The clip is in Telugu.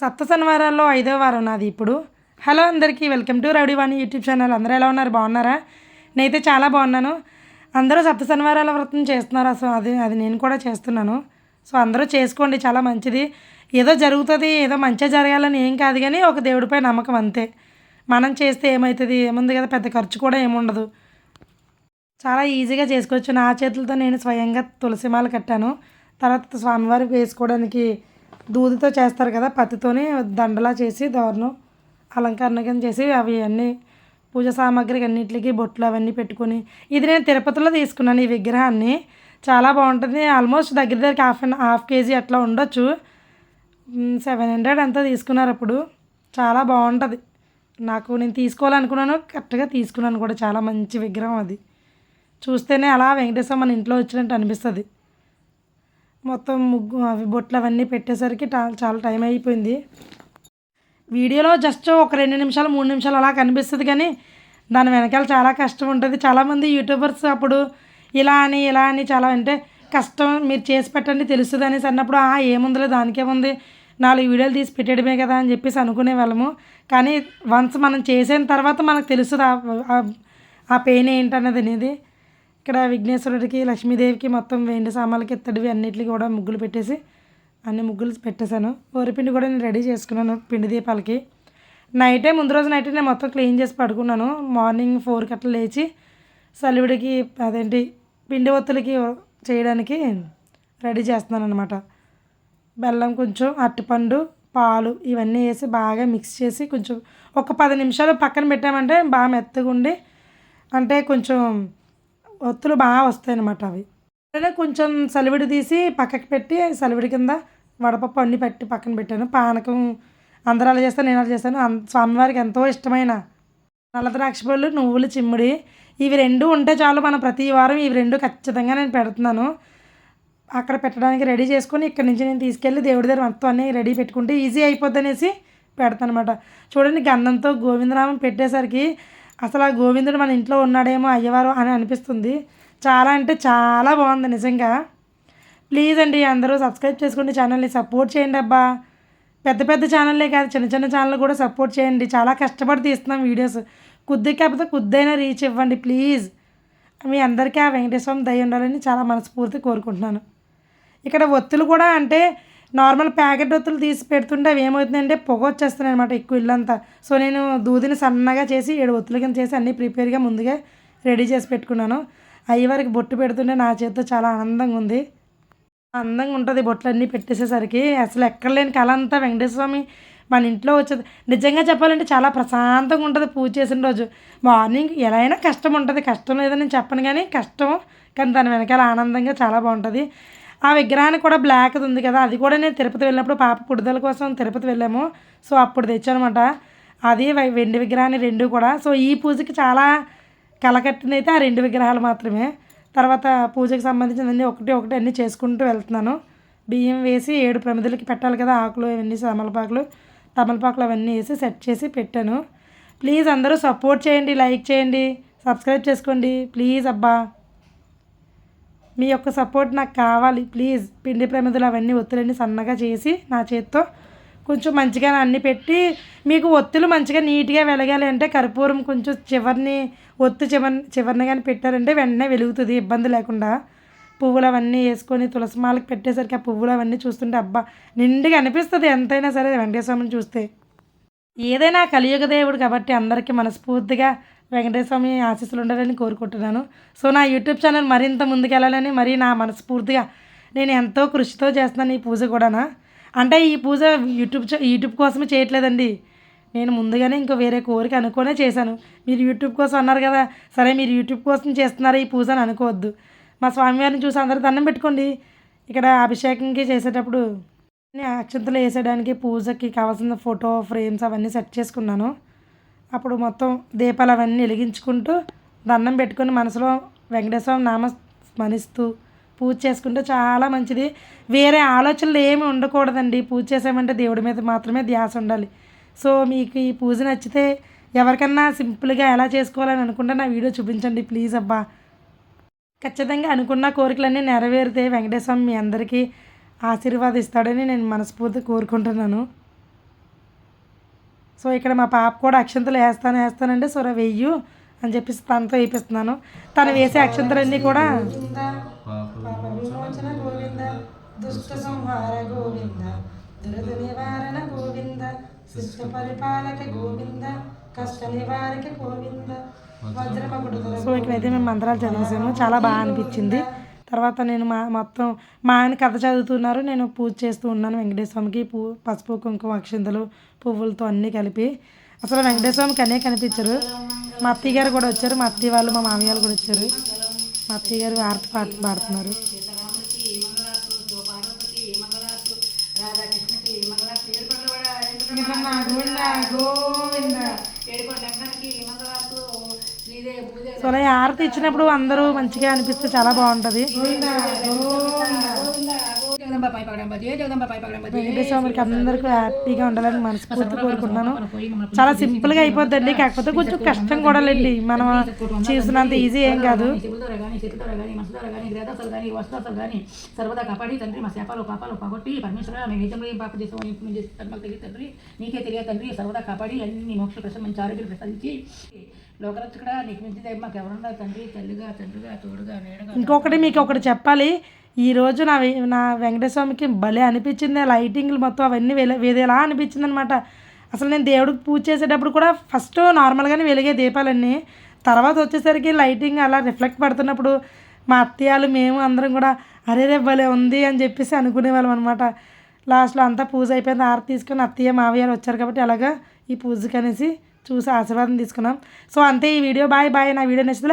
సప్త శనివారాల్లో ఐదో వారం నాది ఇప్పుడు. హలో అందరికీ welcome to Rowdyvani YouTube channel. అందరూ ఎలా ఉన్నారు? బాగున్నారా? నేనైతే చాలా బాగున్నాను. అందరూ సప్త శనివారాల వ్రతం చేస్తున్నారు? అసలు అది అది నేను కూడా చేస్తున్నాను. సో అందరూ చేసుకోండి చాలా మంచిది. ఏదో జరుగుతుంది ఏదో మంచిగా జరగాలని ఏం కాదు కానీ ఒక దేవుడిపై నమ్మకం అంతే. మనం చేస్తే ఏమవుతుంది ఏముంది కదా? పెద్ద ఖర్చు కూడా ఏముండదు చాలా ఈజీగా చేసుకోవచ్చు. నా చేతులతో నేను స్వయంగా తులసిమాల కట్టాను. తర్వాత స్వామివారికి వేసుకోవడానికి దూదితో చేస్తారు కదా పత్తితోనే దండలా చేసి దారుణం. అలంకరణ కింద చేసి అవి అన్నీ పూజ సామాగ్రికి అన్నింటికి బొట్లు అవన్నీ పెట్టుకొని. ఇది నేను తిరుపతిలో తీసుకున్నాను ఈ విగ్రహాన్ని. చాలా బాగుంటుంది. ఆల్మోస్ట్ దగ్గర దగ్గరికి హాఫ్ అండ్ హాఫ్ కేజీ అట్లా ఉండొచ్చు. సెవెన్ హండ్రెడ్ అంతా తీసుకున్నారు అప్పుడు. చాలా బాగుంటుంది. నాకు నేను తీసుకోవాలనుకున్నాను. కరెక్ట్గా తీసుకున్నాను కూడా. చాలా మంచి విగ్రహం అది. చూస్తేనే అలా వెంకటేశ్వర మన ఇంట్లో వచ్చినట్టు అనిపిస్తుంది. మొత్తం ముగ్గు అవి బొట్లు అవన్నీ పెట్టేసరికి చాలా టైం అయిపోయింది. వీడియోలో జస్ట్ ఒక రెండు నిమిషాలు మూడు నిమిషాలు అలా కనిపిస్తుంది కానీ దాని వెనకాల చాలా కష్టం ఉంటుంది. చాలామంది యూట్యూబర్స్ అప్పుడు ఇలా అని ఇలా అని చాలా అంటే కష్టం మీరు చేసి పెట్టండి తెలుస్తుంది అనేసి అన్నప్పుడు "ఆ, ఏముందిలే దానికేముంది నాలుగు వీడియోలు తీసి పెట్టడమే కదా అని చెప్పేసి అనుకునే వాళ్ళము. కానీ వన్స్ మనం చేసిన తర్వాత మనకు తెలుస్తుంది ఆ- ఆ- ఆ పెయిన్ ఏంటన్నది అనేది. ఇక్కడ విఘ్నేశ్వరుడికి లక్ష్మీదేవికి మొత్తం వెండి సామాన్లకి ఇత్తడివి అన్నిటికి కూడా ముగ్గులు పెట్టేసి అన్ని ముగ్గులు పెట్టేశాను. వరిపిండి కూడా నేను రెడీ చేసుకున్నాను పిండి దీపాలకి. నైటే ముందు రోజు నైట్ నేను మొత్తం క్లీన్ చేసి పడుకున్నాను. మార్నింగ్ ఫోర్ అట్లా లేచి సలివిడికి అదేంటి పిండి ఒత్తులకి చేయడానికి రెడీ చేస్తున్నాను అనమాట బెల్లం కొంచెం అరటిపండు పాలు ఇవన్నీ వేసి బాగా మిక్స్ చేసి కొంచెం ఒక పది నిమిషాలు పక్కన పెట్టామంటే బాగా మెత్తగా ఉండి అంటే కొంచెం ఒత్తులు బాగా వస్తాయన్నమాట అవి. అలానే కొంచెం సలివిడి తీసి పక్కకి పెట్టి సలివిడి కింద వడపప్పు అన్ని పెట్టి పక్కన పెట్టాను. పానకం అందరూ అలా చేస్తాను నేను అలా చేస్తాను. అం- స్వామివారికి ఎంతో ఇష్టమైన నల్ల ద్రాక్ష పళ్ళు నువ్వులు చిమ్మిడి ఇవి రెండు ఉంటే చాలు మనం ప్రతి వారం ఇవి రెండు ఖచ్చితంగా నేను పెడుతున్నాను. అక్కడ పెట్టడానికి రెడీ చేసుకొని ఇక్కడ నుంచి నేను తీసుకెళ్ళి దేవుడి దగ్గర మొత్తం అన్నీ రెడీ పెట్టుకుంటే ఈజీ అయిపోద్ది అనేసి పెడతాను అనమాట చూడండి గంధంతో గోవిందరామం పెట్టేసరికి అసలు ఆ గోవిందుడు మన ఇంట్లో ఉన్నాడేమో అయ్యవారు అని అనిపిస్తుంది. చాలా అంటే చాలా బాగుంది నిజంగా. ప్లీజ్ అండి అందరూ సబ్స్క్రైబ్ చేసుకోండి ఛానల్ని సపోర్ట్ చేయండి అబ్బా. పెద్ద పెద్ద ఛానల్లే కాదు చిన్న చిన్న ఛానల్ కూడా సపోర్ట్ చేయండి. చాలా కష్టపడి తీస్తున్నాం వీడియోస్ కొద్ది కాకపోతే కొద్దైనా రీచ్ ఇవ్వండి ప్లీజ్ మీ అందరికీ ఆ వెంకటేశ్వరం దయ ఉండాలని చాలా మనస్ఫూర్తి కోరుకుంటున్నాను. ఇక్కడ ఒత్తులు కూడా అంటే నార్మల్ ప్యాకెట్ ఒత్తులు తీసి పెడుతుంటే అవి ఏమవుతుందంటే పొగ వచ్చేస్తున్నాయి అనమాట ఎక్కువ ఇల్లంతా. సో నేను దూదిని సన్నగా చేసి ఏడు ఒత్తుల కింద చేసి అన్నీ ప్రిపేర్గా ముందుగా రెడీ చేసి పెట్టుకున్నాను. అయ్యవారికి బొట్టు పెడుతుంటే నా చేతితో చాలా ఆనందంగా ఉంది. అందంగా ఉంటుంది బొట్లన్నీ పెట్టేసేసరికి. అసలు ఎక్కడ లేని కళ అంతా వెంకటేశ్వర స్వామి మన ఇంట్లో వచ్చేది. నిజంగా చెప్పాలంటే చాలా ప్రశాంతంగా ఉంటుంది పూజ చేసిన రోజు. మార్నింగ్ ఎలా అయినా కష్టం ఉంటుంది. కష్టం లేదని నేను చెప్పను కానీ కష్టం. కానీ దాని వెనకాల ఆనందంగా చాలా బాగుంటుంది. ఆ విగ్రహానికి కూడా బ్లాక్ ఉంది కదా అది కూడా నేను తిరుపతి వెళ్ళినప్పుడు పాప పుడుదల కోసం తిరుపతి వెళ్ళాము. సో అప్పుడు తెచ్చానమాట. అది వెండి విగ్రహాన్ని రెండు కూడా. సో ఈ పూజకి చాలా కలకట్టింది అయితే ఆ రెండు విగ్రహాలు మాత్రమే. తర్వాత పూజకి సంబంధించినవన్నీ ఒకటి ఒకటి అన్నీ చేసుకుంటూ వెళ్తున్నాను. బియ్యం వేసి ఏడు ప్రమిదలకి పెట్టాలి కదా ఆకులు ఇవన్నీ తమలపాకులు. తమలపాకులు అవన్నీ వేసి సెట్ చేసి పెట్టాను. ప్లీజ్ అందరూ సపోర్ట్ చేయండి లైక్ చేయండి సబ్స్క్రైబ్ చేసుకోండి. ప్లీజ్ అబ్బా. మీ యొక్క సపోర్ట్ నాకు కావాలి. ప్లీజ్ పిండి ప్రమిదలు అవన్నీ ఒత్తులన్నీ సన్నగా చేసి నా చేత్తో కొంచెం మంచిగా అన్నీ పెట్టి మీకు ఒత్తులు మంచిగా నీట్గా వెలగాలి అంటే కర్పూరం కొంచెం చివరిని ఒత్తు చివరి చివరిని కానీ పెట్టారంటే వెంటనే వెలుగుతుంది ఇబ్బంది లేకుండా. పువ్వులు అవన్నీ వేసుకొని తులసి మాలకి పెట్టేసరికి ఆ పువ్వులు అవన్నీ చూస్తుంటే అబ్బా నిండుగా అనిపిస్తుంది. ఎంతైనా సరే వెంకటేశ్వరం చూస్తే. ఏదైనా కలియుగ దేవుడు కాబట్టి అందరికీ మనస్ఫూర్తిగా వెంకటేశ్వమి ఆశీస్సులు ఉండాలని కోరుకుంటున్నాను. సో నా యూట్యూబ్ ఛానల్ మరింత ముందుకెళ్ళాలని మరీ నా మనస్ఫూర్తిగా నేను ఎంతో కృషితో చేస్తున్నాను ఈ పూజ కూడానా. అంటే ఈ పూజ యూట్యూబ్ యూట్యూబ్ కోసమే చేయట్లేదండి. నేను ముందుగానే ఇంకో వేరే కోరిక అనుకోనే చేశాను. మీరు యూట్యూబ్ కోసం అన్నారు కదా సరే మీరు యూట్యూబ్ కోసం చేస్తున్నారు ఈ పూజ అని అనుకోవద్దు. మా స్వామివారిని చూసి అందరూ దండం పెట్టుకోండి. ఇక్కడ అభిషేకంకి చేసేటప్పుడు అక్షంతలు వేసేయడానికి పూజకి కావాల్సిన ఫోటో ఫ్రేమ్స్ అవన్నీ సెట్ చేసుకున్నాను. అప్పుడు మొత్తం దీపాలు అవన్నీ వెలిగించుకుంటూ దండం పెట్టుకొని మనసులో వెంకటేశ్వర నామ స్మరిస్తూ పూజ చేసుకుంటే చాలా మంచిది. వేరే ఆలోచనలు ఏమి ఉండకూడదండి. పూజ చేసామంటే దేవుడి మీద మాత్రమే ధ్యాస ఉండాలి. సో మీకు ఈ పూజ నచ్చితే ఎవరికన్నా సింపుల్గా ఎలా చేసుకోవాలని అనుకుంటే నా వీడియో చూపించండి ప్లీజ్ అబ్బా. ఖచ్చితంగా అనుకున్న కోరికలన్నీ నెరవేరితే వెంకటేశ్వరం మీ అందరికీ ఆశీర్వాదిస్తాడని నేను మనస్ఫూర్తి కోరుకుంటున్నాను. సో ఇక్కడ మా పాప కూడా అక్షంతలు వేస్తాను వేస్తానంటే సొర వెయ్యు అని చెప్పేసి తనతో వేపిస్తున్నాను. తను వేసే అక్షంతలన్నీ కూడా గోవింద దుష్ట సంహార గోవింద దురద నివారణ గోవింద శిష్ట పరిపాలక గోవింద కష్ట నివారక గోవింద వజ్రమకుడు సో ఇక్కడైతే మేము మంత్రాలు చదివేసాము. చాలా బాగా అనిపించింది. తర్వాత నేను మా మొత్తం మా ఆయన కథ చదువుతున్నారు. నేను పూజ చేస్తూ ఉన్నాను వెంకటేశ్వర స్వామికి పూ పసుపు కుంకుమ అక్షింతలు పువ్వులతో అన్నీ కలిపి. అసలు వెంకటేశ్వర స్వామికి అన్నీ కనిపించరు. మా అత్తయ్య గారు కూడా వచ్చారు. మా అత్తయ్య వాళ్ళు మా మామయ్య వాళ్ళు కూడా వచ్చారు. మా అత్తయ్య గారు ఆర్తి పాట పాడుతున్నారు. సో అలా ఈ ఆరతి ఇచ్చినప్పుడు అందరూ మంచిగా అనిపిస్తే చాలా బాగుంటది. జగదంబ పై పగడంబ జయ జగదంబ పై పగడంబ జయ వెంకటేశ్వర స్వామికి అందరికీ హ్యాపీగా ఉండాలని మనస్ఫూర్తి కోరుకుంటున్నాను. చాలా సింపుల్గా అయిపోద్దండి. కాకపోతే కొంచెం కష్టం కూడా లేండి. మనం చేసినంత ఈజీ ఏం కాదు. సర్వదా కాపాడి తండ్రి మా శాపాలు పాపాలు పగొట్టి పరమేశ్వర మేము నిజంలో పాప చేసామో ఇప్పుడు మేము చేసే కర్మలు తగ్గి తండ్రి. నీకే తెలియదు తండ్రి. సర్వదా కాపాడి అన్ని మోక్ష ప్రశ్న మంచి ఆరోగ్యం ప్రసాదించి. లోకరక్షకుడా నీకు మించి మాకు ఎవరున్నారు తండ్రి? తల్లిగా తండ్రిగా తోడుగా నేడుగా ఇంకొకటి మీకు ఒకటి చెప్పాలి. ఈ రోజు నా నా వెంకటేశ్వర స్వామికి భలే అనిపించింది. లైటింగ్లు మొత్తం అవన్నీ వెల వేదేలా అనిపించింది అనమాట అసలు నేను దేవుడికి పూజ చేసేటప్పుడు కూడా ఫస్ట్ నార్మల్గానే వెలిగే దీపాలన్నీ. తర్వాత వచ్చేసరికి లైటింగ్ అలా రిఫ్లెక్ట్ పడుతున్నప్పుడు మా అత్తయ్యలు మేము అందరం కూడా అరే రే భలే ఉంది అని చెప్పేసి అనుకునేవాళ్ళం అనమాట. లాస్ట్లో అంతా పూజ అయిపోయింది. ఆరతి తీసుకొని అత్తయ్య మావయ్యలు వచ్చారు కాబట్టి అలాగా ఈ పూజకి అనేసి చూసి ఆశీర్వాదం తీసుకున్నాం. సో అంతే ఈ వీడియో. Bye bye. నా వీడియో నచ్చితే